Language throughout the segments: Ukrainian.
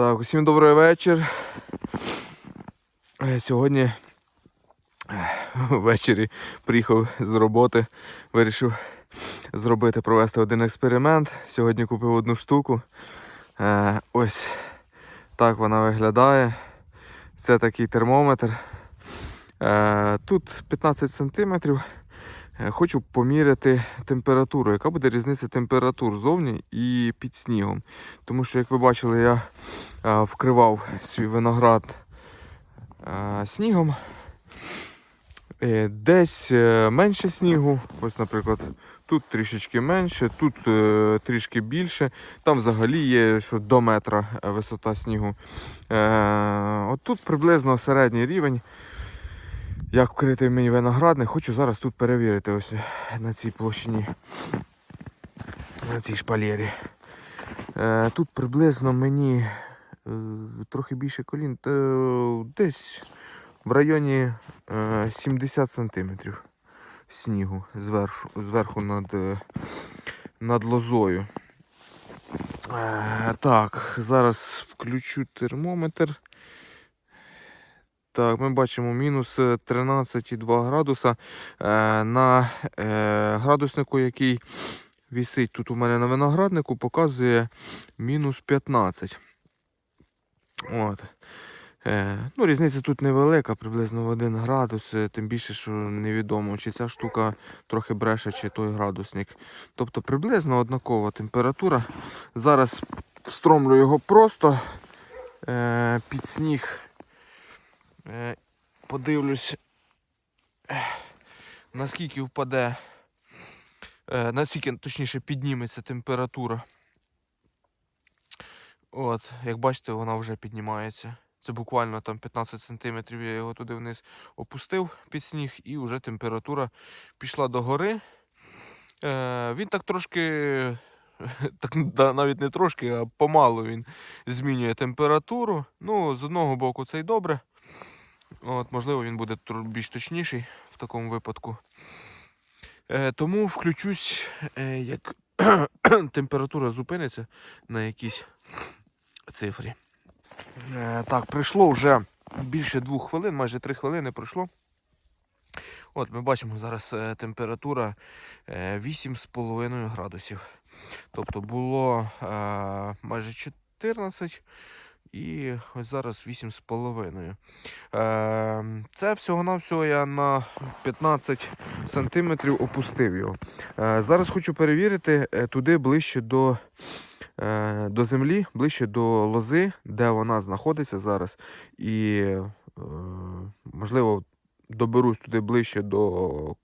Так, усім добрий вечір. Е, Сьогодні е, ввечері приїхав з роботи, вирішив зробити, провести один експеримент. Сьогодні купив одну штуку. Е, Ось так вона виглядає. Це такий термометр. Тут 15 сантиметрів. Е, Хочу поміряти температуру, яка буде різниця температур зовні і під снігом. Тому що, як ви бачили, я е, вкривав свій виноград е, снігом. Десь менше снігу, ось, наприклад, тут трішечки менше, тут трішки більше. Там взагалі є що до метра висота снігу. От тут приблизно середній рівень. Як вкритий мій виноградник, хочу зараз тут перевірити ось на цій площині, на цій шпалері. Е, тут приблизно мені е, трохи більше колін, е, десь в районі е, 70 сантиметрів снігу зверху, зверху над, над лозою. Так, зараз включу термометр. Так, ми бачимо мінус е, 13,2 градуса е, на е, градуснику, який вісить тут у мене на винограднику, показує мінус 15. От. Е, ну, різниця тут невелика, приблизно в 1 градус, е, тим більше, що невідомо, чи ця штука трохи бреше, чи той градусник. Тобто приблизно однакова температура. Зараз встромлю його просто е, під сніг. Е, подивлюсь, наскільки впаде, е, наскільки точніше підніметься температура. От, як бачите, вона вже піднімається. Це буквально там 15 см я його туди вниз опустив під сніг, і вже температура пішла до гори. Е, він так трошки, так навіть не трошки, а помалу він змінює температуру. Ну, з одного боку, це й добре. От, можливо, він буде більш точніший в такому випадку. Е, тому включусь, е, як температура зупиниться на якійсь цифрі. Е, так, пройшло вже більше двох хвилин, майже три хвилини пройшло. От ми бачимо зараз е, температура е, 8,5 градусів. Тобто було е, майже 14 і ось зараз 8,5. Е, Це всього-навсього я на 15 сантиметрів опустив його. Е, Зараз хочу перевірити е, туди ближче до, е, до землі, ближче до лози, де вона знаходиться зараз. І, можливо, доберусь туди ближче до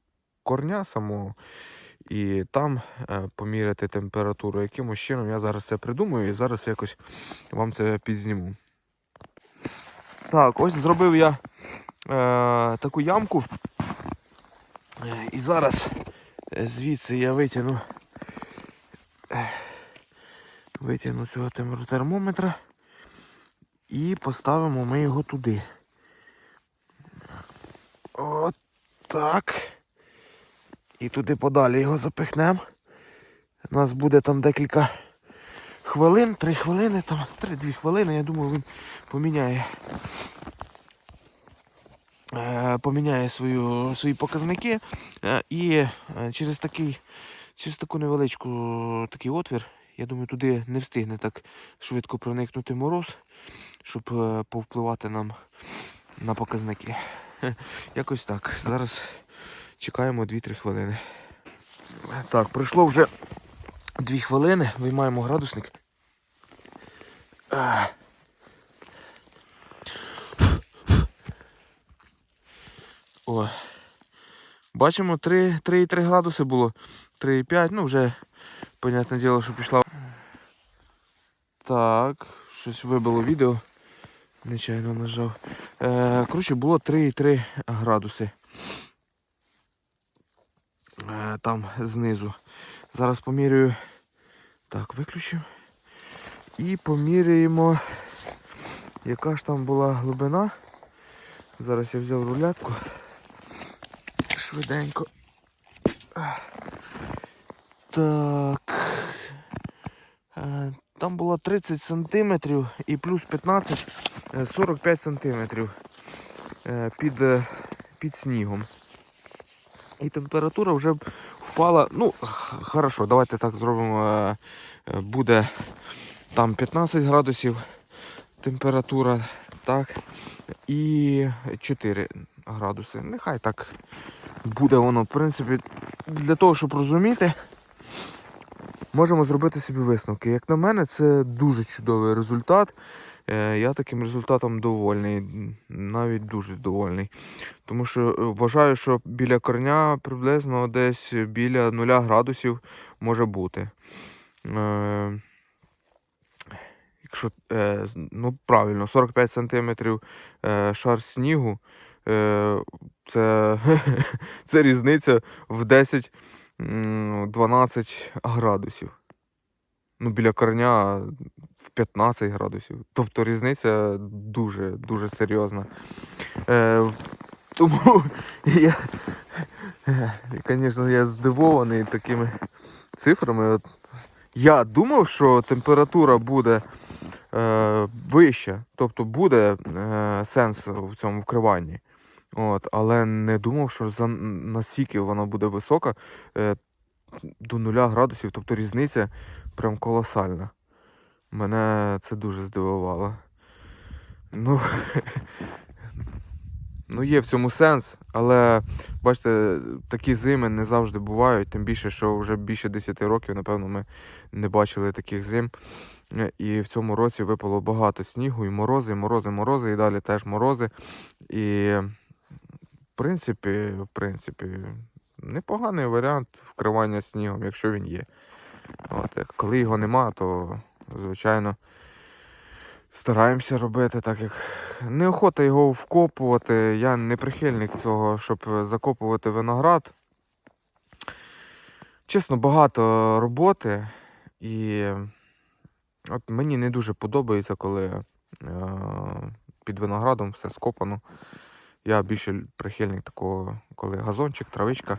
корня самого. І там е, поміряти температуру. Якимось чином я зараз це придумаю і зараз якось вам це підзніму. Так, ось зробив я е, таку ямку. Е, І зараз звідси я витягну, е, витягну цього термометра і поставимо ми його туди. От так. І туди подалі його запихнемо. У нас буде там декілька хвилин, три хвилини, там, три-дві хвилини, я думаю, він поміняє. е, Поміняє свою, свої показники е, і е, через такий, через таку невеличку такий отвір, я думаю, туди не встигне так швидко проникнути мороз, щоб повпливати нам на показники. Якось так. Зараз чекаємо 2-3 хвилини. Так, пройшло вже 2 хвилини, виймаємо градусник. О. Бачимо 3,3 градуси було. 3,5, ну вже, понятне діло, що пішла. Так, щось вибило відео. Нечайно нажав. Е, коротше, було 3,3 градуси. Там знизу. Зараз поміряю. Так, виключив. І поміряємо, яка ж там була глибина. Зараз я взяв рулятку. Швиденько. Так. Е, Там було 30 сантиметрів і плюс 15 е, 45 сантиметрів е, під, е, під снігом. І температура вже впала. Ну, хорошо, давайте так зробимо. е, е, Буде там 15 градусів температура, так. І 4 градуси. Нехай так буде воно. В принципі, для того, щоб розуміти, можемо зробити собі висновки. Як на мене, це дуже чудовий результат. Е, Я таким результатом довольний, навіть дуже довольний. Тому що е, вважаю, що біля корня приблизно десь біля 0 градусів може бути. Е, Якщо, ну правильно, 45 сантиметрів е, шар снігу, це, це різниця в 10-12 градусів. Ну, біля корня в 15 градусів. Тобто різниця дуже, дуже серйозна. Е, тому я, звісно, я здивований такими цифрами. Я думав, що температура буде е, вища, тобто буде е, сенс в цьому вкриванні. От, але не думав, що за настільки вона буде висока е, до 0 градусів, тобто різниця прям колосальна. Мене це дуже здивувало. Ну, ну є в цьому сенс, але бачите, такі зими не завжди бувають, тим більше, що вже більше 10 років, напевно, ми не бачили таких зим. І в цьому році випало багато снігу, і морози, і морози, морози, і далі теж морози. І в принципі, в принципі, непоганий варіант вкривання снігом, якщо він є. От, коли його нема, то звичайно стараємося робити так, як неохота його вкопувати. Я не прихильник цього, щоб закопувати виноград. Чесно, багато роботи, і от мені не дуже подобається, коли е, під виноградом все скопано. Я більше прихильник такого, коли газончик, травичка.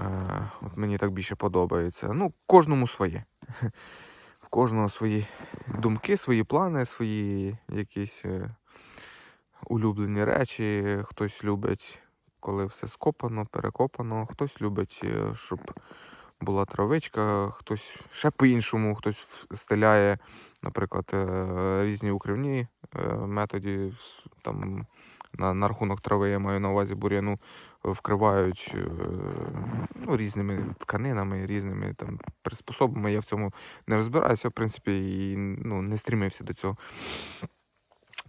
Е, от мені так більше подобається. Ну, кожному своє. Кожного свої думки, свої плани, свої якісь е, улюблені речі. Хтось любить, коли все скопано, перекопано, хтось любить, е, щоб була травичка, хтось ще по-іншому, хтось стиляє, наприклад, е, різні укривні методи. Там, на, на рахунок трави я маю на увазі бур'яну вкривають е, ну, різними тканинами, різними там приспособами. Я в цьому не розбираюся, в принципі, і ну, не стрімився до цього.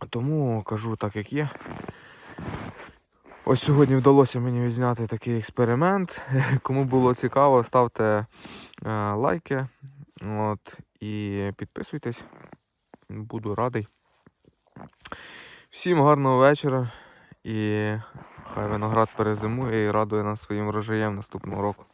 Тому кажу так, як є. Ось сьогодні вдалося мені відзняти такий експеримент. Кому було цікаво, ставте е, лайки от, і підписуйтесь. Буду радий. Всім гарного вечора і хай виноград перезимує і радує нас своїм врожаєм наступного року.